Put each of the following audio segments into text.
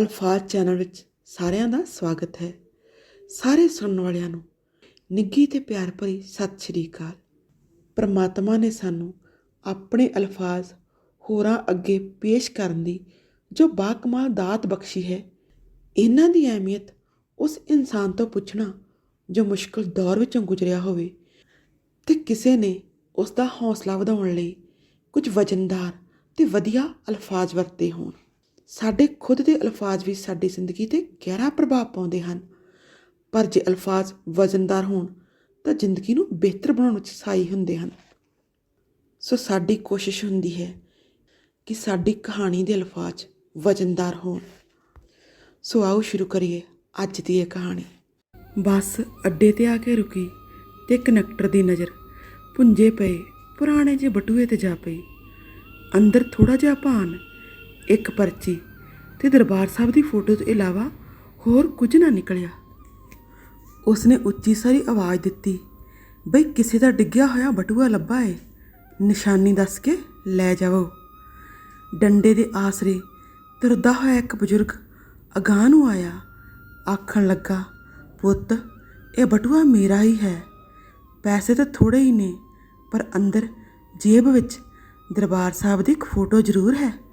ਅਲਫਾਜ਼ channel ਵਿੱਚ ਸਾਰਿਆਂ ਦਾ ਸਵਾਗਤ ਹੈ। ਸਾਰੇ ਸੁਣਨ ਵਾਲਿਆਂ ਨੂੰ ਨਿੱਘੀ ਤੇ ਪਿਆਰ ਭਰੀ ਸਤਿ ਸ਼੍ਰੀ ਅਕਾਲ। ਪਰਮਾਤਮਾ ਨੇ ਸਾਨੂੰ ਆਪਣੇ ਅਲਫਾਜ਼ ਹੋਰਾਂ ਅੱਗੇ ਪੇਸ਼ ਕਰਨ ਦੀ ਜੋ ਬਾਕਮਾਲ ਦਾਤ ਬਖਸ਼ੀ ਹੈ, ਇਹਨਾਂ ਦੀ ਅਹਿਮੀਅਤ ਉਸ ਇਨਸਾਨ ਤੋਂ ਪੁੱਛਣਾ ਜੋ ਮੁਸ਼ਕਲ ਦੌਰ ਵਿੱਚੋਂ ਗੁਜ਼ਰਿਆ ਹੋਵੇ ਤੇ ਕਿਸੇ ਨੇ ਉਸ ਦਾ ਹੌਸਲਾ ਵਧਾਉਣ ਲਈ ਕੁਝ ਵਜਨਦਾਰ ਤੇ ਵਧੀਆ ਅਲਫਾਜ਼ ਵਰਤੇ ਹੋਣ। ਸਾਡੇ ਖੁਦ ਦੇ ਅਲਫਾਜ਼ ਵੀ ਸਾਡੀ ਜ਼ਿੰਦਗੀ ਤੇ ਗਹਿਰਾ ਪ੍ਰਭਾਵ ਪਾਉਂਦੇ ਹਨ। ਪਰ ਜੇ ਅਲਫਾਜ਼ ਵਜ਼ਨਦਾਰ ਹੋਣ, ਤਾਂ ਜ਼ਿੰਦਗੀ ਨੂੰ ਬਿਹਤਰ ਬਣਾਉਣ ਵਿੱਚ ਸਹਾਈ ਹੁੰਦੇ ਹਨ। ਸੋ ਸਾਡੀ ਕੋਸ਼ਿਸ਼ ਹੁੰਦੀ ਹੈ ਕਿ ਸਾਡੀ ਕਹਾਣੀ ਦੇ ਅਲਫਾਜ਼ ਵਜ਼ਨਦਾਰ ਹੋਣ। ਸੋ ਆਓ ਸ਼ੁਰੂ ਕਰੀਏ ਅੱਜ ਦੀ ਇਹ ਕਹਾਣੀ। ਬੱਸ ਅੱਡੇ ਤੇ ਆ ਕੇ ਰੁਕੀ ਤੇ ਕਨੈਕਟਰ ਦੀ ਨਜ਼ਰ ਪੁੰਜੇ ਪਏ, ਪੁਰਾਣੇ ਜਿਹੇ ਬਟੂਏ ਤੇ ਜਾ ਪਈ। ਅੰਦਰ ਥੋੜਾ ਜਿਹਾ ਭਾਨ ਇੱਕ ਪਰਚੀ ਤੇ ਦਰਬਾਰ ਸਾਹਿਬ ਦੀ ਫੋਟੋ ਤੋਂ ਇਲਾਵਾ ਹੋਰ ਕੁਝ ਨਾ ਨਿਕਲਿਆ। ਉਸਨੇ ਉੱਚੀ ਸਾਰੀ ਆਵਾਜ਼ ਦਿੱਤੀ, ਬਈ ਕਿਸੇ ਦਾ ਡਿੱਗਿਆ ਹੋਇਆ ਬਟੂਆ ਲੱਭਾ ਏ। ਨਿਸ਼ਾਨੀ ਦੱਸ ਕੇ ਲੈ ਜਾਵੋ। ਡੰਡੇ ਦੇ ਆਸਰੇ ਤੁਰਦਾ ਹੋਇਆ ਇੱਕ ਬਜ਼ੁਰਗ ਅਗਾਂਹ ਨੂੰ ਆਇਆ। ਆਖਣ ਲੱਗਾ, ਪੁੱਤ, ਇਹ ਬਟੂਆ ਮੇਰਾ ਹੀ ਹੈ। ਪੈਸੇ ਤਾਂ ਥੋੜੇ ਹੀ ਨੇ, ਪਰ ਅੰਦਰ ਜੇਬ ਵਿੱਚ ਦਰਬਾਰ ਸਾਹਿਬ ਦੀ ਇੱਕ ਫੋਟੋ ਜ਼ਰੂਰ ਹੈ।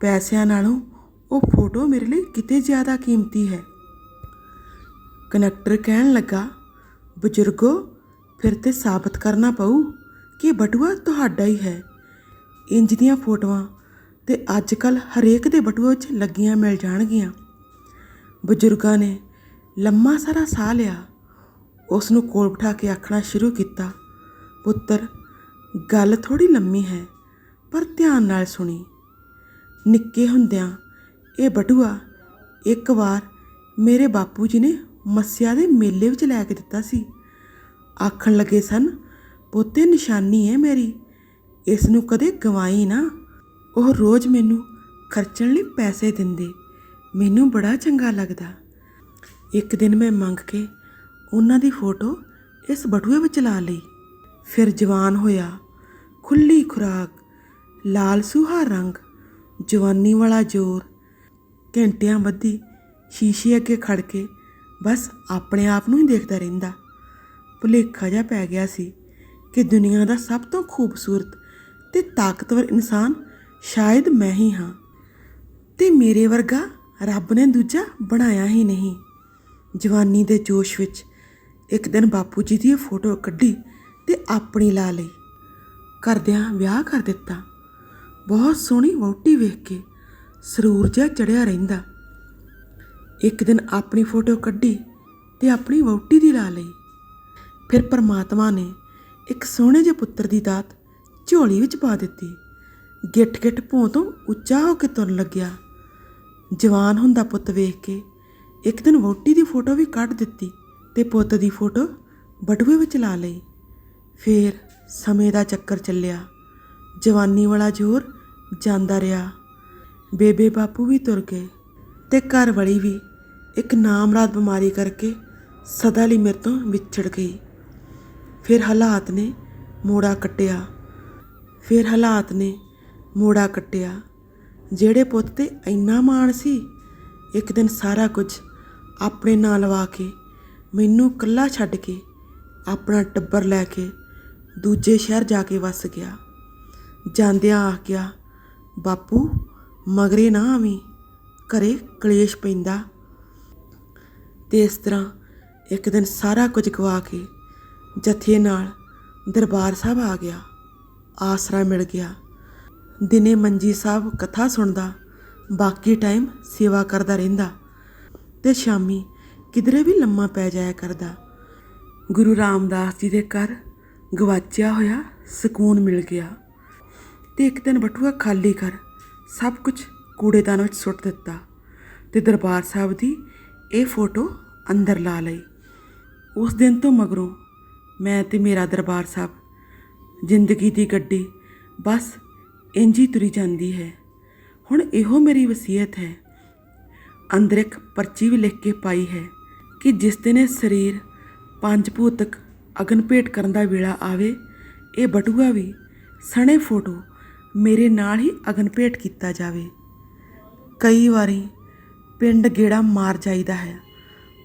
ਪੈਸਿਆਂ ਨਾਲੋਂ ਉਹ ਫੋਟੋ ਮੇਰੇ ਲਈ ਕਿਤੇ ਜ਼ਿਆਦਾ ਕੀਮਤੀ ਹੈ। ਕਨੈਕਟਰ ਕਹਿਣ ਲੱਗਾ, ਬਜ਼ੁਰਗੋ, ਫਿਰ ਤੇ ਸਾਬਤ ਕਰਨਾ ਪਊ ਕਿ ਬਟੂਆ ਤੁਹਾਡਾ ਹੀ ਹੈ। ਇੰਜ ਦੀਆਂ ਫੋਟੋਆਂ ਤੇ ਅੱਜ ਕੱਲ ਹਰੇਕ ਦੇ ਬਟੂਏ ਵਿੱਚ ਲੱਗੀਆਂ ਮਿਲ ਜਾਣਗੀਆਂ। ਬਜ਼ੁਰਗਾਂ ਨੇ ਲੰਮਾ ਸਾਰਾ ਸਾਹ ਲਿਆ। ਉਸ ਨੂੰ ਕੋਲ ਬਿਠਾ ਕੇ ਆਖਣਾ ਸ਼ੁਰੂ ਕੀਤਾ, ਪੁੱਤਰ, ਗੱਲ ਥੋੜੀ ਲੰਮੀ ਹੈ, ਪਰ ਧਿਆਨ ਨਾਲ ਸੁਣੀ। ਨਿੱਕੇ ਹੁੰਦਿਆਂ ਇਹ ਬਟੂਆ ਇੱਕ ਵਾਰ ਮੇਰੇ ਬਾਪੂ ਜੀ ਨੇ ਮੱਸਿਆ ਦੇ ਮੇਲੇ ਵਿੱਚ ਲੈ ਕੇ ਦਿੱਤਾ ਸੀ। ਆਖਣ ਲੱਗੇ ਸਨ, ਪੋਤੇ, ਨਿਸ਼ਾਨੀ ਹੈ ਮੇਰੀ, ਇਸ ਨੂੰ ਕਦੇ ਗਵਾਈ ਨਾ। ਉਹ ਰੋਜ਼ ਮੈਨੂੰ ਖਰਚਣ ਲਈ ਪੈਸੇ ਦਿੰਦੇ, ਮੈਨੂੰ ਬੜਾ ਚੰਗਾ ਲੱਗਦਾ। ਇੱਕ ਦਿਨ ਮੈਂ ਮੰਗ ਕੇ ਉਹਨਾਂ ਦੀ ਫੋਟੋ ਇਸ ਬਟੂਏ ਵਿੱਚ ਲਾ ਲਈ। ਫਿਰ ਜਵਾਨ ਹੋਇਆ ਖੁੱਲੀ ਖੁਰਾਕ, ਲਾਲ ਸੁਹਾ ਰੰਗ ਜਵਾਨੀ ਵਾਲਾ ਜ਼ੋਰ, ਘੰਟਿਆਂ ਬੱਧੀ ਸ਼ੀਸ਼ੇ ਅੱਗੇ ਖੜ ਕੇ ਬਸ ਆਪਣੇ ਆਪ ਨੂੰ ਹੀ ਦੇਖਦਾ ਰਹਿੰਦਾ। ਭੁਲੇਖਾ ਜਿਹਾ ਪੈ ਗਿਆ ਸੀ ਕਿ ਦੁਨੀਆ ਦਾ ਸਭ ਤੋਂ ਖੂਬਸੂਰਤ ਤੇ ਤਾਕਤਵਰ ਇਨਸਾਨ ਸ਼ਾਇਦ ਮੈਂ ਹੀ ਹਾਂ ਤੇ ਮੇਰੇ ਵਰਗਾ ਰੱਬ ਨੇ ਦੂਜਾ ਬਣਾਇਆ ਹੀ ਨਹੀਂ। ਜਵਾਨੀ ਦੇ ਜੋਸ਼ ਵਿੱਚ ਇੱਕ ਦਿਨ ਬਾਪੂ ਜੀ ਦੀ ਫੋਟੋ ਕੱਢੀ ਤੇ ਆਪਣੀ ਲਾ ਲਈ। ਕਰਦਿਆਂ ਵਿਆਹ ਕਰ ਦਿੱਤਾ। ਬਹੁਤ ਸੋਹਣੀ ਵਹੁਟੀ ਵੇਖ ਕੇ ਸਰੂਰ ਜਿਹਾ ਚੜਿਆ ਰਹਿੰਦਾ। ਇੱਕ ਦਿਨ ਆਪਣੀ ਫੋਟੋ ਕੱਢੀ ਤੇ ਆਪਣੀ ਵਹੁਟੀ ਦੀ ਲਾ ਲਈ। ਫਿਰ ਪਰਮਾਤਮਾ ਨੇ ਇੱਕ ਸੋਹਣੇ ਜਿਹੇ ਪੁੱਤਰ ਦੀ ਦਾਤ ਝੋਲੀ ਵਿੱਚ ਪਾ ਦਿੱਤੀ। ਗਿੱਠ ਗਿੱਠ ਭੋਂ ਤੋਂ ਉੱਚਾ ਹੋ ਕੇ ਤੁਰਨ ਲੱਗਿਆ। ਜਵਾਨ ਹੁੰਦਾ ਪੁੱਤ ਵੇਖ ਕੇ ਇੱਕ ਦਿਨ ਵਹੁਟੀ ਦੀ ਫੋਟੋ ਵੀ ਕੱਢ ਦਿੱਤੀ ਤੇ ਪੁੱਤ ਦੀ ਫੋਟੋ ਬਟੂਏ ਵਿੱਚ ਲਾ ਲਈ। ਫੇਰ ਸਮੇਂ ਦਾ ਚੱਕਰ ਚੱਲਿਆ। ਜਵਾਨੀ ਵਾਲਾ ਜ਼ੋਰ ਜਾਂਦਾ ਰਿਹਾ। ਬੇਬੇ ਬਾਪੂ ਵੀ ਤੁਰ ਗਏ ਤੇ ਘਰ ਵਾਲੀ ਵੀ ਇੱਕ ਨਾਮਰਾਦ ਬਿਮਾਰੀ ਕਰਕੇ ਸਦਾ ਲਈ ਮੇਰੇ ਤੋਂ ਵਿਛੜ ਗਈ। ਫਿਰ ਹਾਲਾਤ ਨੇ ਮੋੜਾ ਕੱਟਿਆ। ਫਿਰ ਹਾਲਾਤ ਨੇ ਮੋੜਾ ਕੱਟਿਆ। ਜਿਹੜੇ ਪੁੱਤ ਤੇ ਇੰਨਾ ਮਾਣ ਸੀ, ਇੱਕ ਦਿਨ ਸਾਰਾ ਕੁਝ ਆਪਣੇ ਨਾਲ ਲਵਾ ਕੇ ਮੈਨੂੰ ਇਕੱਲਾ ਛੱਡ ਕੇ ਆਪਣਾ ਟੱਬਰ ਲੈ ਕੇ ਦੂਜੇ ਸ਼ਹਿਰ ਜਾ ਕੇ ਵਸ ਗਿਆ। ਜਾਂਦਿਆਂ ਆ ਗਿਆ ਬਾਪੂ, ਮਗਰੇ ਨਾ ਆਵੀਂ, ਘਰੇ ਕਲੇਸ਼ ਪੈਂਦਾ। ਤੇ ਇਸ ਤਰ੍ਹਾਂ ਇੱਕ ਦਿਨ ਸਾਰਾ ਕੁਝ ਗਵਾ ਕੇ ਜਥੇ ਨਾਲ ਦਰਬਾਰ ਸਾਹਿਬ ਆ ਗਿਆ। ਆਸਰਾ ਮਿਲ ਗਿਆ। ਦਿਨੇ ਮੰਜੀ ਸਾਹਿਬ ਕਥਾ ਸੁਣਦਾ, ਬਾਕੀ ਟਾਈਮ ਸੇਵਾ ਕਰਦਾ ਰਹਿੰਦਾ ਤੇ ਸ਼ਾਮੀ ਕਿਧਰੇ ਵੀ ਲੰਮਾ ਪੈ ਜਾਇਆ ਕਰਦਾ। ਗੁਰੂ ਰਾਮਦਾਸ ਜੀ ਦੇ ਘਰ ਗਵਾਚਿਆ ਹੋਇਆ ਸਕੂਨ ਮਿਲ ਗਿਆ। ਤੇ ਇੱਕ ਦਿਨ ਬਟੂਆ ਖਾਲੀ ਕਰ ਸਭ ਕੁਝ ਕੂੜੇਦਾਨ ਵਿੱਚ ਸੁੱਟ ਦਿੱਤਾ ਤੇ ਦਰਬਾਰ ਸਾਹਿਬ ਦੀ ਇਹ ਫੋਟੋ ਅੰਦਰ ਲਾ ਲਈ। ਉਸ ਦਿਨ ਤੋਂ ਮਗਰੋਂ ਮੈਂ ਤੇ ਮੇਰਾ ਦਰਬਾਰ ਸਾਹਿਬ ਜ਼ਿੰਦਗੀ ਦੀ ਗੱਡੀ ਬਸ ਇੰਜ ਹੀ ਤੁਰੀ ਜਾਂਦੀ ਹੈ। ਹੁਣ ਇਹੋ ਮੇਰੀ ਵਸੀਅਤ ਹੈ। ਅੰਦਰ ਇੱਕ ਪਰਚੀ ਵੀ ਲਿਖ ਕੇ ਪਾਈ ਹੈ ਕਿ ਜਿਸ ਦਿਨ ਇਹ ਸਰੀਰ ਪੰਜ ਭੂਤਕ ਅਗਨ ਭੇਟ ਕਰਨ ਦਾ ਵੇਲਾ ਆਵੇ, ਇਹ ਬਟੂਆ ਵੀ ਸਣੇ ਫੋਟੋ ਮੇਰੇ ਨਾਲ ਹੀ ਅਗਨ ਭੇਟ ਕੀਤਾ ਜਾਵੇ। ਕਈ ਵਾਰੀ ਪਿੰਡ ਗੇੜਾ ਮਾਰ ਜਾਈਦਾ ਹੈ।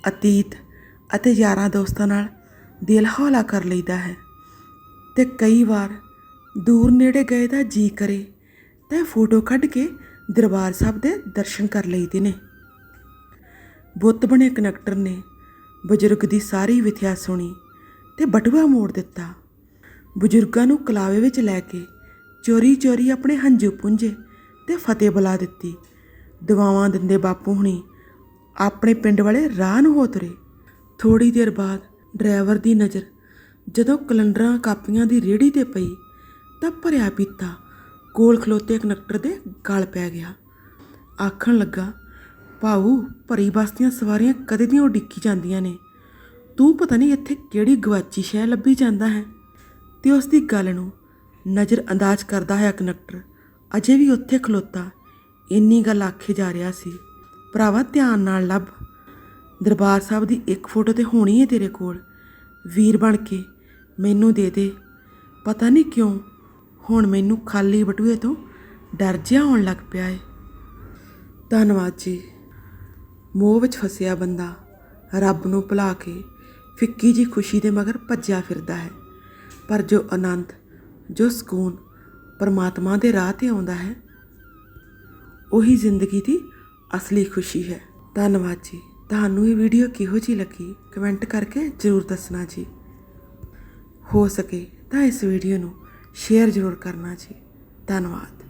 ਅਤੀਤ ਅਤੇ ਯਾਰਾਂ ਦੋਸਤਾਂ ਨਾਲ ਦਿਲ ਹੌਲਾ ਕਰ ਲਈਦਾ ਹੈ ਤੇ ਕਈ ਵਾਰ ਦੂਰ ਨੇੜੇ ਗਏ ਦਾ ਜੀ ਕਰੇ ਤਾਂ ਫੋਟੋ ਕੱਢ ਕੇ ਦਰਬਾਰ ਸਾਹਿਬ ਦੇ ਦਰਸ਼ਨ ਕਰ ਲਈਦੇ ਨੇ। ਬੁੱਤ ਬਣੇ ਕਨੈਕਟਰ ਨੇ ਬਜ਼ੁਰਗ ਦੀ ਸਾਰੀ ਵਿਥਿਆ ਸੁਣੀ ਤੇ ਬਟੂਆ ਮੋੜ ਦਿੱਤਾ। ਬਜ਼ੁਰਗਾਂ ਨੂੰ ਕਲਾਵੇ ਵਿੱਚ ਲੈ ਕੇ ਚੋਰੀ ਚੋਰੀ ਆਪਣੇ ਹੰਝੂ ਪੁੰਝੇ ਤੇ ਫਤਿਹ ਬੁਲਾ ਦਿੱਤੀ। ਦਵਾਵਾਂ ਦਿੰਦੇ ਬਾਪੂ ਹੁਣੀ ਆਪਣੇ ਪਿੰਡ ਵਾਲੇ ਰਾਹ ਨੂੰ ਹੋ ਤੁਰੇ। ਥੋੜੀ ਦੇਰ ਬਾਅਦ ਡਰਾਈਵਰ ਦੀ ਨਜ਼ਰ ਜਦੋਂ ਕੈਲੰਡਰਾਂ ਕਾਪੀਆਂ ਦੀ ਰੇੜੀ ਤੇ ਪਈ ਤਾਂ ਭਰਿਆ ਪੀਤਾ। ਕੋਲ ਖਲੋਤੇ ਕੰਡਕਟਰ ਦੇ ਗਲ ਪੈ ਗਿਆ। ਆਖਣ ਲੱਗਾ, ਭਾਊ, ਭਰੀ ਬੱਸ ਦੀਆਂ ਸਵਾਰੀਆਂ ਕਦੇ ਦੀਆਂ ਉਡੀਕੀ ਜਾਂਦੀਆਂ ਨੇ। ਤੂੰ ਪਤਾ ਨਹੀਂ ਇੱਥੇ ਕਿਹੜੀ ਗਵਾਚੀ ਸ਼ੈ ਲੱਭੀ ਜਾਂਦਾ ਹੈ? ਤੇ ਉਸ ਦੀ ਗੱਲ ਨੂੰ ਨਜ਼ਰ ਅੰਦਾਜ਼ ਕਰਦਾ ਹੋਇਆ ਕਨੈਕਟਰ ਅਜੇ ਵੀ ਉੱਥੇ ਖਲੋਤਾ। ਇੰਨੀ ਗੱਲ ਆਖੇ ਜਾ ਰਿਹਾ ਸੀ। ਭਰਾਵਾ, ਧਿਆਨ ਨਾਲ ਲੱਭ। ਦਰਬਾਰ ਸਾਹਿਬ ਦੀ ਇੱਕ ਫੋਟੋ ਤੇ ਹੋਣੀ ਹੈ ਤੇਰੇ ਕੋਲ। ਵੀਰ ਬਣ ਕੇ ਮੈਨੂੰ ਦੇ ਦੇ। ਪਤਾ ਨਹੀਂ ਕਿਉਂ ਹੁਣ ਮੈਨੂੰ ਖਾਲੀ ਬਟੂਏ ਤੋਂ ਡਰ ਜਿਹਾ ਆਉਣ ਲੱਗ ਪਿਆ ਏ। ਧੰਨਵਾਦ ਜੀ। ਮੋਹ ਵਿੱਚ ਫਸਿਆ ਬੰਦਾ ਰੱਬ ਨੂੰ ਭੁਲਾ ਕੇ ਫਿੱਕੀ ਜੀ ਖੁਸ਼ੀ ਦੇ ਮਗਰ ਭੱਜਿਆ ਫਿਰਦਾ ਹੈ। ਪਰ ਜੋ ਆਨੰਦ ਜੋ ਸਕੂਨ ਪਰਮਾਤਮਾ ਦੇ ਰਾਹ ਤੇ ਆਉਂਦਾ ਹੈ, ਉਹੀ ਜ਼ਿੰਦਗੀ ਦੀ ਅਸਲੀ ਖੁਸ਼ੀ ਹੈ। ਧੰਨਵਾਦ ਜੀ। ਤੁਹਾਨੂੰ ਇਹ ਵੀਡੀਓ ਕਿਹੋ ਜਿਹੀ ਲੱਗੀ? ਕਮੈਂਟ ਕਰਕੇ ਜ਼ਰੂਰ ਦੱਸਣਾ ਜੀ। ਹੋ ਸਕੇ ਤਾਂ ਇਸ ਵੀਡੀਓ ਨੂੰ ਸ਼ੇਅਰ ਜ਼ਰੂਰ ਕਰਨਾ ਜੀ। ਧੰਨਵਾਦ।